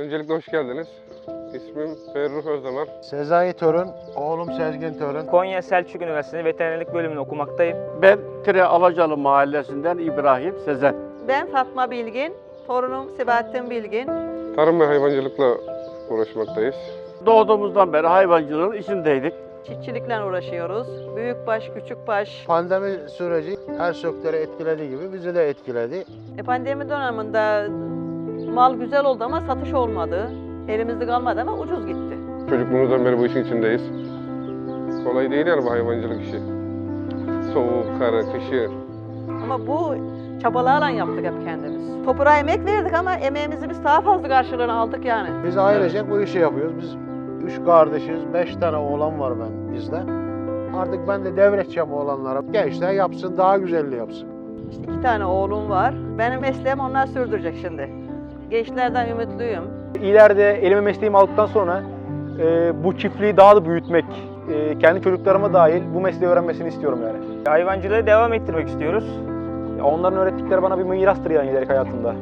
Öncelikle hoş geldiniz. İsmim Ferruh Özdamar. Sezai Torun, oğlum Sezgin Torun. Konya Selçuk Üniversitesi Veterinerlik bölümünü okumaktayım. Ben Tire Alacalı mahallesinden İbrahim Sezen. Ben Fatma Bilgin, torunum Sibahattin Bilgin. Tarım ve hayvancılıkla uğraşmaktayız. Doğduğumuzdan beri hayvancılığın içindeydik. Çiftçilikle uğraşıyoruz. Büyükbaş, küçükbaş. Pandemi süreci her sektörü etkilediği gibi bizi de etkiledi. E, pandemi döneminde mal güzel oldu ama satış olmadı. Elimizde kalmadı ama ucuz gitti. Çocukluğumuzdan beri bu işin içindeyiz. Kolay değil yani bu hayvancılık işi. Soğuk, karı, kışı. Ama bu çabalarla yaptık hep kendimiz. Toprağa emek verdik ama emeğimizi biz daha fazla karşılığını aldık yani. Biz ailecek bu işi yapıyoruz. Biz üç kardeşiz, beş tane oğlan var ben bizde. Artık ben de devredeceğim oğlanlara. Gençler yapsın, daha güzelli yapsın. İşte iki tane oğlum var. Benim mesleğim onlar sürdürecek şimdi. Gençlerden ümitliyim. İleride elime mesleğimi aldıktan sonra e, bu çiftliği daha da büyütmek, e, kendi çocuklarıma dahil bu mesleği öğrenmesini istiyorum yani. Hayvancılığı devam ettirmek istiyoruz. Onların öğrettikleri bana bir mirastır yani ileriki hayatımda.